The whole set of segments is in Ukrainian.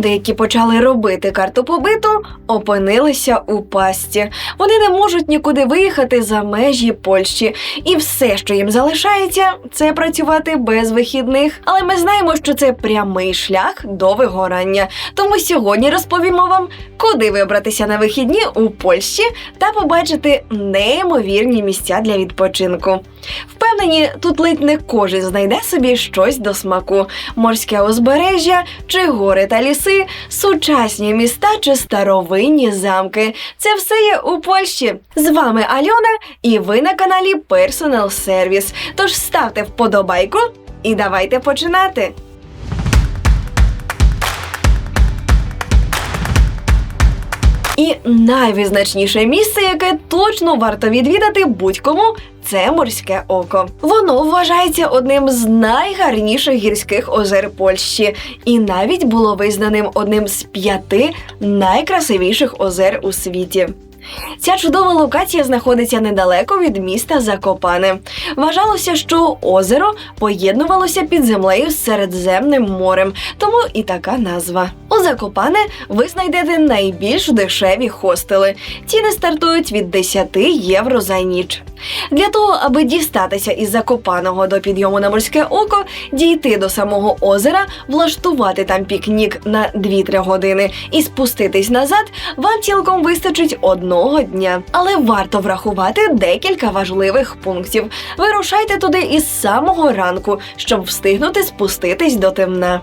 Люди, які почали робити карту побиту, опинилися у пастці. Вони не можуть нікуди виїхати за межі Польщі, і все, що їм залишається, це працювати без вихідних. Але ми знаємо, що це прямий шлях до вигорання. Тому сьогодні розповімо вам, куди вибратися на вихідні у Польщі та побачити неймовірні місця для відпочинку. Впевнені, тут ледь не кожен знайде собі щось до смаку: морське узбережжя чи гори та ліси, сучасні міста чи старовинні замки. Це все є у Польщі. З вами Альона, і ви на каналі Personal Service. Тож ставте вподобайку і давайте починати. І найвизначніше місце, яке точно варто відвідати будь-кому, це морське око. Воно вважається одним з найгарніших гірських озер Польщі, і навіть було визнаним одним з п'яти найкрасивіших озер у світі. Ця чудова локація знаходиться недалеко від міста Закопане. Вважалося, що озеро поєднувалося під землею з Середземним морем, тому і така назва. У Закопане ви знайдете найбільш дешеві хостели. Ціни стартують від 10 євро за ніч. Для того, аби дістатися із Закопаного до підйому на морське око, дійти до самого озера, влаштувати там пікнік на 2-3 години і спуститись назад, вам цілком вистачить одного дня. Але варто врахувати декілька важливих пунктів. Вирушайте туди із самого ранку, щоб встигнути спуститись до темна.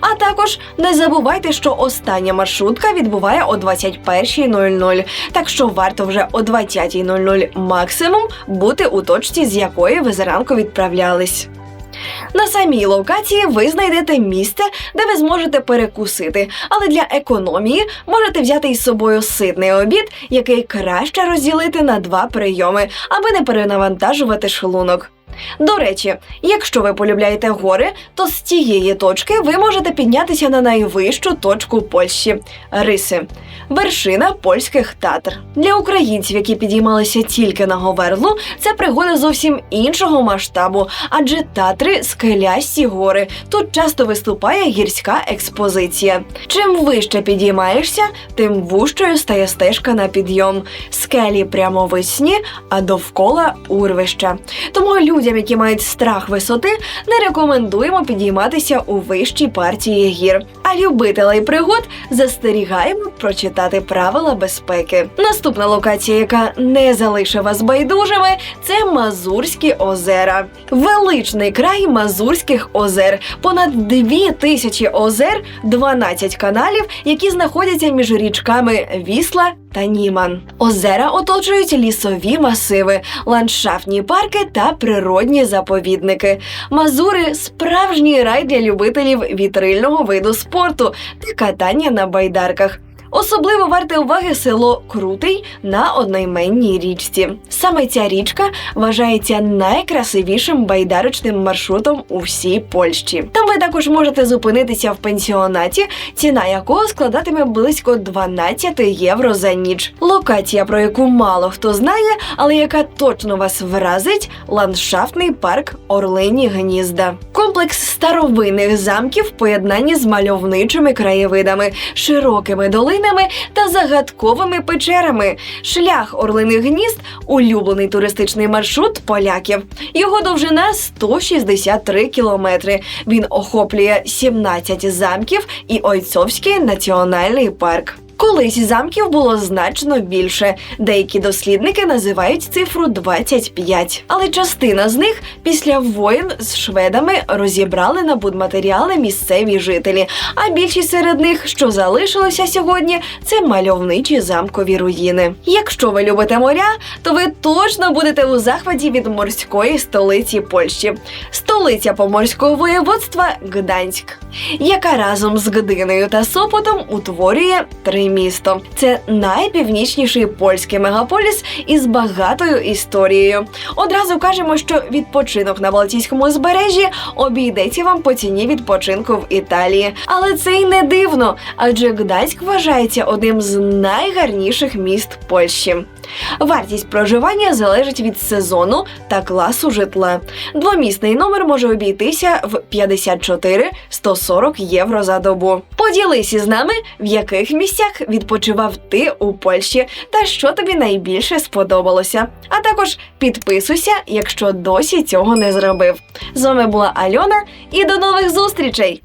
А також не забувайте, що остання маршрутка відбуває о 21.00, так що варто вже о 20.00 максимум бути у точці, з якої ви зранку відправлялись. На самій локації ви знайдете місце, де ви зможете перекусити, але для економії можете взяти із собою ситний обід, який краще розділити на два прийоми, аби не перенавантажувати шлунок. До речі, якщо ви полюбляєте гори, то з цієї точки ви можете піднятися на найвищу точку Польщі Риси, вершина польських татр. Для українців, які підіймалися тільки на Говерлу, це пригода зовсім іншого масштабу, адже татри скелясті гори. Тут часто виступає гірська експозиція. Чим вище підіймаєшся, тим вужчою стає стежка на підйом. Скелі прямовисні, а довкола урвища. Тому людям, які мають страх висоти, не рекомендуємо підійматися у вищій партії гір. А любителей пригод застерігаємо прочитати правила безпеки. Наступна локація, яка не залишить вас байдужими, це Мазурські озера. Величний край Мазурських озер. Понад дві тисячі озер, 12 каналів, які знаходяться між річками Вісла та Німан. Озера оточують лісові масиви, ландшафтні парки та природні заповідники. Мазури справжній рай для любителів вітрильного виду спорту та катання на байдарках. Особливо варте уваги село Крутий на одноіменній річці. Саме ця річка вважається найкрасивішим байдарочним маршрутом у всій Польщі. Там ви також можете зупинитися в пенсіонаті, ціна якого складатиме близько 12 євро за ніч. Локація, про яку мало хто знає, але яка точно вас вразить ландшафтний парк Орлині Гнізда. Комплекс старовинних замків в поєднанні з мальовничими краєвидами, широкими долинами та загадковими печерами. Шлях Орлиних гнізд улюблений туристичний маршрут поляків. Його довжина 163 кілометри. Він охоплює 17 замків і Ойцовський національний парк. Колись замків було значно більше. Деякі дослідники називають цифру 25. Але частина з них після воєн з шведами розібрали на будматеріали місцеві жителі. А більшість серед них, що залишилося сьогодні, це мальовничі замкові руїни. Якщо ви любите моря, то ви точно будете у захваті від морської столиці Польщі. Столиця поморського воєводства Гданськ, яка разом з Гдиною та Сопотом утворює три місто. Це найпівнічніший польський мегаполіс із багатою історією. Одразу кажемо, що відпочинок на Балтійському узбережжі обійдеться вам по ціні відпочинку в Італії. Але це й не дивно, адже Гданськ вважається одним з найгарніших міст Польщі. Вартість проживання залежить від сезону та класу житла. Двомісний номер може обійтися в 54 40 євро за добу. Поділися з нами, в яких місцях відпочивав ти у Польщі та що тобі найбільше сподобалося. А також підписуйся, якщо досі цього не зробив. З вами була Альона, і до нових зустрічей!